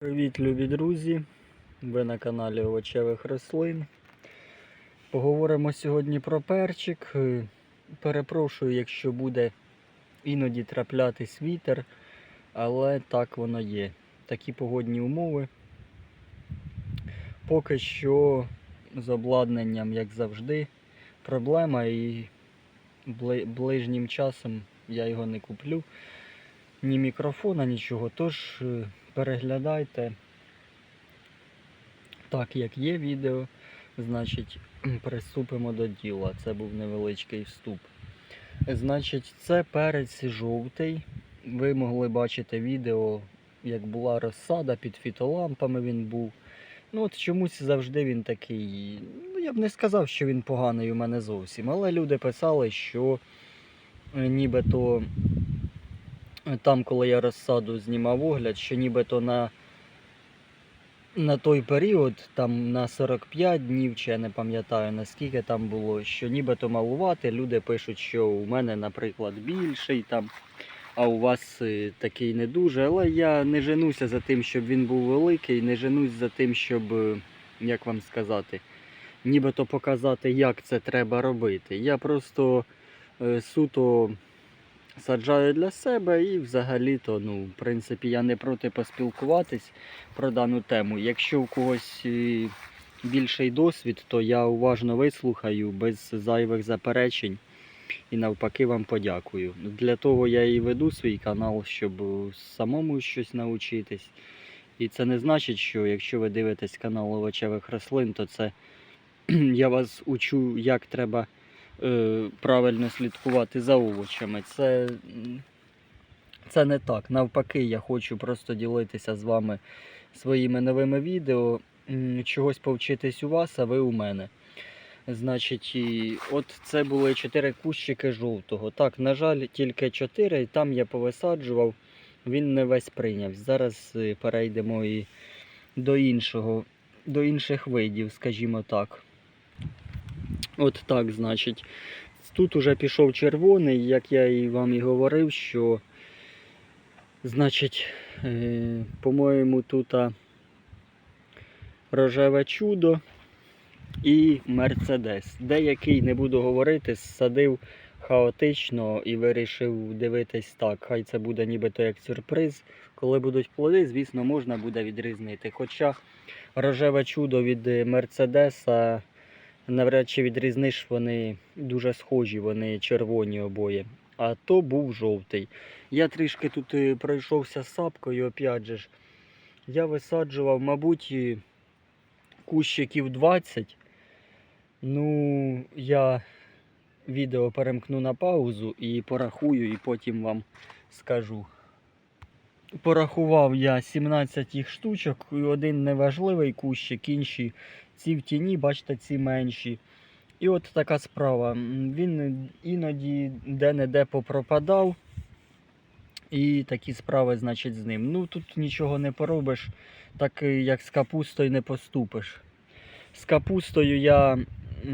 Привіт, любі друзі! Ви на каналі Овочевих рослин. Поговоримо сьогодні про перчик. Е, Перепрошую, якщо буде іноді траплятись вітер, але так воно є. Такі погодні умови. Поки що з обладнанням, як завжди, проблема і ближнім часом я його не куплю. Ні мікрофона, нічого. Тож е, переглядайте так, як є відео, значить, приступимо до діла. Це був невеличкий вступ. Значить, це перець жовтий. Ви могли бачити відео, як була розсада під фітолампами він був. Ну от чомусь завжди він такий. Ну, я б не сказав, що він поганий у мене зовсім. Але люди писали, що е, нібито там, коли я розсаду знімав огляд, що нібито на на той період, там на 45 днів, чи я не пам'ятаю наскільки там було, що нібито малувати. Люди пишуть, що у мене, наприклад, більший там, а у вас е, такий не дуже. Але я не женуся за тим, щоб він був великий, не женусь за тим, щоб, е, як вам сказати, нібито показати, як це треба робити. Я просто е, суто саджаю для себе і взагалі-то, ну, в принципі, я не проти поспілкуватись про дану тему. Якщо в когось е, більший досвід, то я уважно вислухаю без зайвих заперечень і навпаки вам подякую. Для того я і веду свій канал, щоб е, самому щось навчитись. І це не значить, що якщо ви дивитесь канал овочевих рослин, то це я вас учу, як треба правильно слідкувати за овочами. Це, це не так. Навпаки, я хочу просто ділитися з вами своїми новими відео, чогось повчитись у вас, а ви у мене. Значить, от це були чотири кущики жовтого. Так, на жаль, тільки чотири, і там я повисаджував, він не весь прийняв. Зараз е, перейдемо і до іншого, до інших видів, скажімо так. От так, значить. Тут уже пішов червоний, як я і вам і говорив, що, значить, е, по-моєму, тут рожеве чудо і Мерседес. Деякий, не буду говорити, садив хаотично і вирішив дивитись так. Хай це буде нібито як сюрприз. Коли будуть плоди, звісно, можна буде відрізнити. Хоча рожеве чудо від е, Мерседеса навряд чи відрізниш, вони дуже схожі, вони червоні обоє. А то був жовтий. Я трішки тут е, пройшовся сапкою, опять же ж. Я висаджував, мабуть, кущиків 20. Ну, я відео перемкну на паузу і порахую, і потім вам скажу. Порахував я 17 їх штучок, і один неважливий кущик, інші ці в тіні, бачите, ці менші. І от така справа. Він іноді де-не-де попропадав. І такі справи, значить, з ним. Ну тут нічого не поробиш, так е, як з капустою не поступиш. З капустою я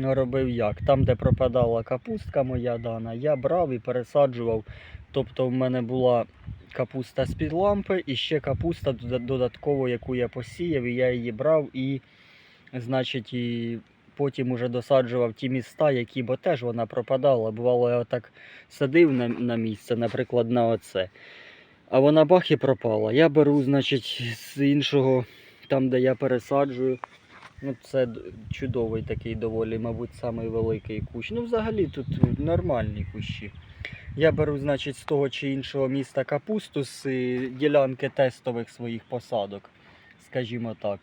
робив як? Там, де пропадала капустка моя дана, я брав і пересаджував. Тобто в мене була капуста з-під лампи і ще капуста додатково, яку я посіяв, і я її брав і, значить, і потім уже досаджував ті міста, які, бо теж вона пропадала. Bувало, я отак садив на, на місце, наприклад, на оце. А вона бах і пропала. Я беру, значить, з іншого, там, де я пересаджую. Ну, це чудовий такий доволі, мабуть, самий великий кущ. Ну, взагалі тут нормальні кущі. Я беру, значить, з того чи іншого міста капусту з е, ділянки тестових своїх посадок, скажімо так.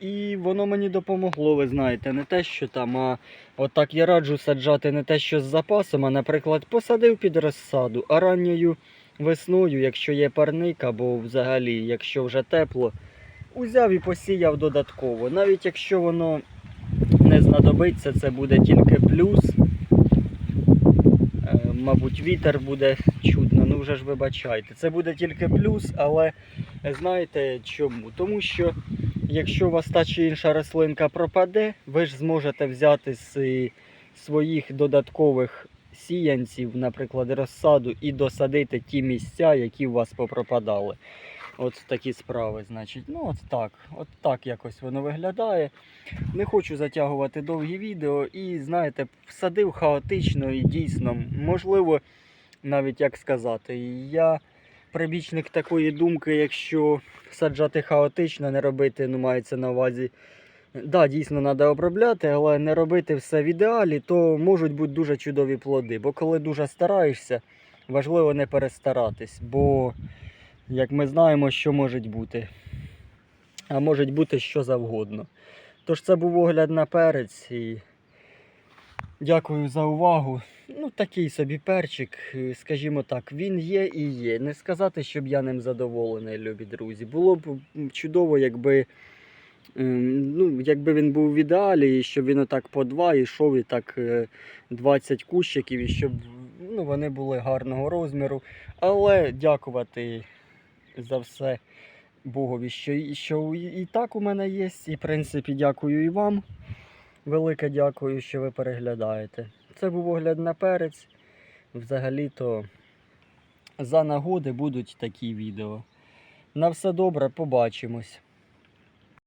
І воно мені допомогло, ви знаєте, не те, що там, а отак я раджу саджати не те, що з запасом, а, наприклад, посадив під розсаду, а ранньою весною, якщо є парник, або взагалі, якщо вже тепло, узяв і посіяв додатково. Навіть якщо воно не знадобиться, це буде тільки плюс. Мабуть, вітер буде чутно, ну вже ж вибачайте. Це буде тільки плюс, але знаєте чому? Тому що якщо у вас та чи інша рослинка пропаде, ви ж зможете взяти з своїх додаткових сіянців, наприклад, розсаду, і досадити ті місця, які у вас попропадали. От такі справи, значить. Ну, от так. От так якось воно виглядає. Не хочу затягувати довгі відео і, знаєте, садив хаотично і дійсно, можливо, навіть як сказати, я прибічник такої думки, якщо саджати хаотично, не робити, ну, мається на увазі. Да, дійсно треба обробляти, але не робити все в ідеалі, то можуть бути дуже чудові плоди. Бо коли дуже стараєшся, важливо не перестаратись, бо, як ми знаємо, що може бути. А може бути що завгодно. Тож це був огляд на перець і дякую за увагу. Ну, такий собі перчик, е, скажімо так, він є і є. Не сказати, щоб я ним задоволений, любі друзі. Було б чудово, якби, ем, ну, якби він був в ідеалі, і щоб він отак по два йшов і так е, 20 кущиків, і щоб ну, вони були гарного розміру. Але дякувати за все Богові, що, що і так у мене є. І в принципі, дякую і вам. Велике дякую, що ви переглядаєте. Це був огляд на перець. Взагалі-то за нагоди будуть такі відео. На все добре, побачимось.